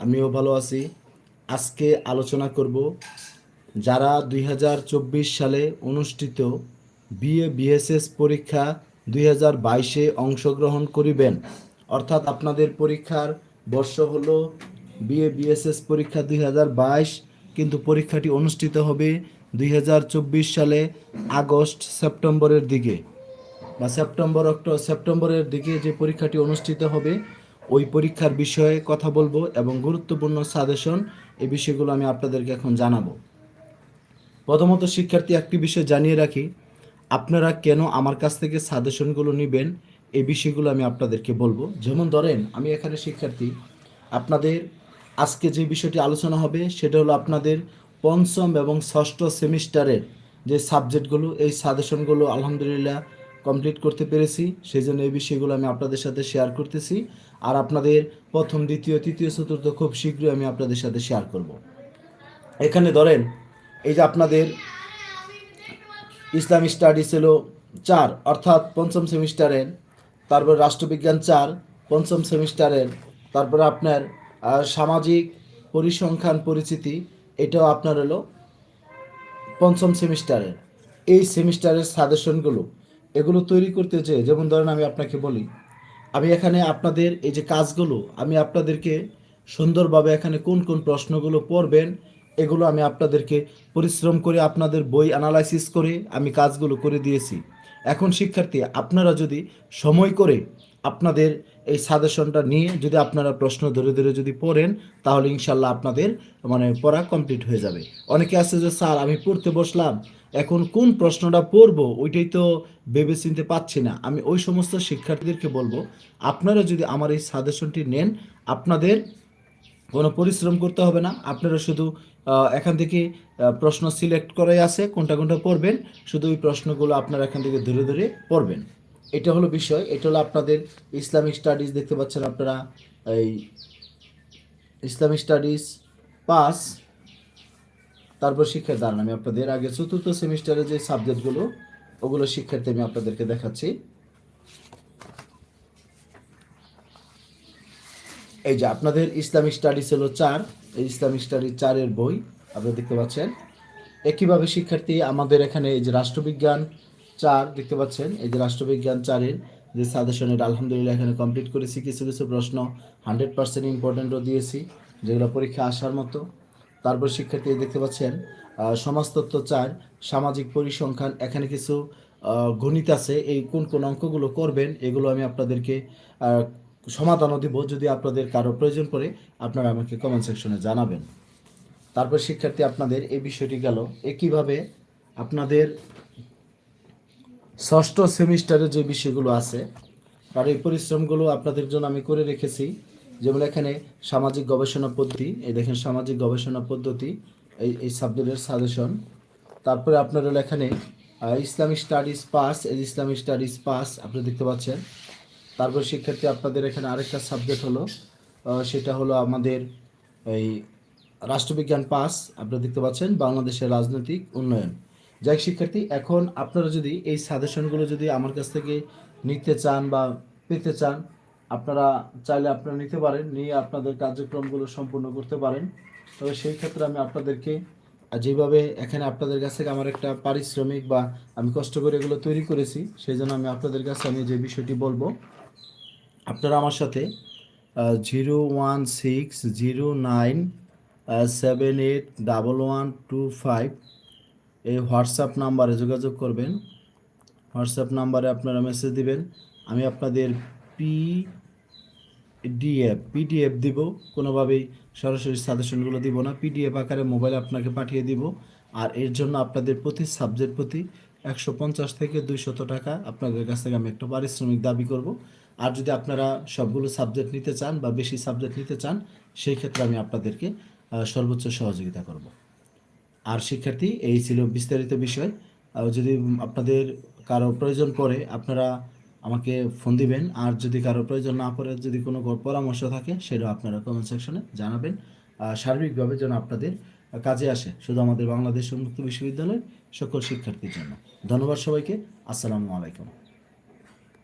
আমিও ভালো আছি। আজকে আলোচনা করব যারা দুই হাজার চব্বিশ সালে অনুষ্ঠিত বিএ বিএসএস পরীক্ষা দুই হাজার বাইশে অংশগ্রহণ করিবেন। অর্থাৎ আপনাদের পরীক্ষার বর্ষ হলো বিএ বিএসএস পরীক্ষা দুই হাজার বাইশ, কিন্তু পরীক্ষাটি অনুষ্ঠিত হবে দুই হাজার চব্বিশ সালে আগস্ট সেপ্টেম্বরের দিকে। বা সেপ্টেম্বর অক্টোবর সেপ্টেম্বরের দিকে যে পরীক্ষাটি অনুষ্ঠিত হবে ওই পরীক্ষার বিষয়ে কথা বলব এবং গুরুত্বপূর্ণ সাজেশন এই বিষয়গুলো আমি আপনাদেরকে এখন জানাব। প্রথমত, শিক্ষার্থী, একটি বিষয় জানিয়ে রাখি। আপনারা কেন আমার কাছ থেকে সাজেশনগুলো নেবেন এই বিষয়গুলো আমি আপনাদেরকে বলব। যেমন ধরেন, আমি এখানে শিক্ষার্থী, আপনাদের আজকে যে বিষয়টি আলোচনা হবে সেটা হলো আপনাদের পঞ্চম এবং ষষ্ঠ সেমিস্টারের যে সাবজেক্টগুলো, এই সাজেশনগুলো আলহামদুলিল্লাহ কমপ্লিট করতে পেরেছি সেই জন্য এই বিষয়গুলো আমি আপনাদের সাথে শেয়ার করতেছি। আর আপনাদের প্রথম, দ্বিতীয়, তৃতীয়, চতুর্থ খুব শীঘ্রই আমি আপনাদের সাথে শেয়ার করব। এখানে ধরেন, এই যে আপনাদের ইসলামিক স্টাডি ছিল চার, অর্থাৎ পঞ্চম সেমিস্টারের, তারপর রাষ্ট্রবিজ্ঞান চার, পঞ্চম সেমিস্টারের, তারপরে আপনার সামাজিক পরিসংখ্যান পরিচিতি, এটাও আপনার হলো পঞ্চম সেমিস্টারের। এই সেমিস্টারের সাজেশনগুলো এগুলো তৈরি করতে যে যেমন ধরেন আমি আপনাকে বলি, আমি এখানে আপনাদের এই যে কাজগুলো, আমি আপনাদেরকে সুন্দরভাবে এখানে কোন কোন প্রশ্নগুলো পড়বেন, এগুলো আমি আপনাদেরকে পরিশ্রম করে আপনাদের বই অ্যানালাইসিস করে আমি কাজগুলো করে দিয়েছি। এখন শিক্ষার্থী, আপনারা যদি সময় করে আপনাদের এই সাজেশনটা নিয়ে যদি আপনারা প্রশ্ন ধরে ধরে যদি পড়েন, তাহলে ইনশাল্লাহ আপনাদের মানে পড়া কমপ্লিট হয়ে যাবে। অনেকে আছে যে, স্যার, আমি পড়তে বসলাম, এখন কোন প্রশ্নটা পড়ব ওইটাই তো ভেবে চিনতে পাচ্ছি না। আমি ওই সমস্ত শিক্ষার্থীদেরকে বলব, আপনারা যদি আমার এই সাজেশনটি নেন, আপনাদের কোনো পরিশ্রম করতে হবে না। আপনারা শুধু এখান থেকে প্রশ্ন সিলেক্ট করাই আছে, কোনটা কোনটা পড়বেন, শুধু ওই প্রশ্নগুলো আপনারা এখান থেকে ধরে ধরে পড়বেন। এটা হলো বিষয়, এটা হলো আপনাদের ইসলামিক স্টাডিজ, দেখতে পাচ্ছেন আপনারা, এই ইসলামিক স্টাডিজ পাস, তারপর শিক্ষার দাঁড়ান, আমি আপনাদের আগে চতুর্থ সেমিস্টারে যে সাবজেক্টগুলো, ওগুলো শিক্ষার্থী আমি আপনাদেরকে দেখাচ্ছি। এই যে আপনাদের ইসলামিক স্টাডিজ হলো চার, এই ইসলামিক স্টাডিজ চারের বই, আপনারা দেখতে পাচ্ছেন। একইভাবে শিক্ষার্থী, আমাদের এখানে এই যে রাষ্ট্রবিজ্ঞান চার দেখতে পাচ্ছেন, এই যে রাষ্ট্রবিজ্ঞান চারের যে সাজেশনের আলহামদুলিল্লাহ এখানে কমপ্লিট করেছি। কিছু কিছু প্রশ্ন হান্ড্রেড পার্সেন্ট ইম্পর্টেন্টও দিয়েছি, যেগুলো পরীক্ষা আসার মতো। তারপর শিক্ষার্থী দেখতে পাচ্ছেন সমাজতত্ত্ব চার, সামাজিক পরিসংখ্যান, এখানে কিছু গণিত আছে, এই কোন কোন অঙ্কগুলো করবেন, এগুলো আমি আপনাদেরকে সমাধানও দিব, যদি আপনাদের কারও প্রয়োজন পড়ে, আপনারা আমাকে কমেন্ট সেকশনে জানাবেন। তারপর শিক্ষার্থী, আপনাদের এই বিষয়টি গেল একইভাবে আপনাদের ষষ্ঠ সেমিস্টারে যে বিষয়গুলো আছে, তার এই পরিশ্রমগুলো আপনাদের জন্য আমি করে রেখেছি। যেমন এখানে সামাজিক গবেষণা পদ্ধতি, এই দেখেন সামাজিক গবেষণা পদ্ধতি, এই এই সাবজেক্টের সাজেশন তারপরে আপনার হলো এখানে ইসলামিক স্টাডিজ পাস এই ইসলামিক স্টাডিজ পাস আপনি দেখতে পাচ্ছেন। তারপর শিক্ষার্থী আপনাদের এখানে আরেকটা সাবজেক্ট হলো সেটা হলো আমাদের এই রাষ্ট্রবিজ্ঞান পাস আপনারা দেখতে পাচ্ছেন, বাংলাদেশের রাজনৈতিক উন্নয়ন। যাই শিক্ষার্থী, এখন আপনারা যদি এই সাজেশনগুলো যদি আমার কাছ থেকে নিতে চান বা পেতে চান, আপনারা চাইলে আপনারা নিতে পারেন, নিয়ে আপনাদের কার্যক্রমগুলো সম্পূর্ণ করতে পারেন। তবে সেই ক্ষেত্রে আমি আপনাদেরকে যেভাবে এখানে আপনাদের কাছ থেকে আমার একটা পারিশ্রমিক বা আমি কষ্ট করে এগুলো তৈরি করেছি, সেই জন্য আমি আপনাদের কাছে আমি যে বিষয়টি বলব, আপনারা আমার সাথে zero one six zero nine seven eight double one two five এই হোয়াটসঅ্যাপ নাম্বারে যোগাযোগ করবেন। হোয়াটসঅ্যাপ নাম্বারে আপনারা মেসেজ দিবেন। আমি আপনাদের পি ডিএফ পিডিএফ দিব। কোনোভাবেই সরাসরি সাজেশনগুলো দিব না। পিডিএফ আকারে মোবাইলে আপনাকে পাঠিয়ে দিব। আর এর জন্য আপনাদের প্রতি সাবজেক্ট প্রতি একশো পঞ্চাশ থেকে দুইশত টাকা আপনাদের কাছ থেকে আমি একটা পারিশ্রমিক দাবি করব। আর যদি আপনারা সবগুলো সাবজেক্ট নিতে চান বা বেশি সাবজেক্ট নিতে চান, সেই ক্ষেত্রে আমি আপনাদেরকে সর্বোচ্চ সহযোগিতা করব। আর শিক্ষার্থী, এই ছিল বিস্তারিত বিষয়। যদি আপনাদের কারও প্রয়োজন পড়ে, আপনারা আমাকে ফোন দিবেন। আর যদি কারও প্রয়োজন না পড়ে, যদি কোনো পরামর্শ থাকে, সেটাও আপনারা কমেন্ট সেকশনে জানাবেন। সার্বিকভাবে যেন আপনাদের কাজে আসে, শুধু আমাদের বাংলাদেশ উন্মুক্ত বিশ্ববিদ্যালয়ের সকল শিক্ষার্থীর জন্য। ধন্যবাদ সবাইকে। আসসালামু আলাইকুম।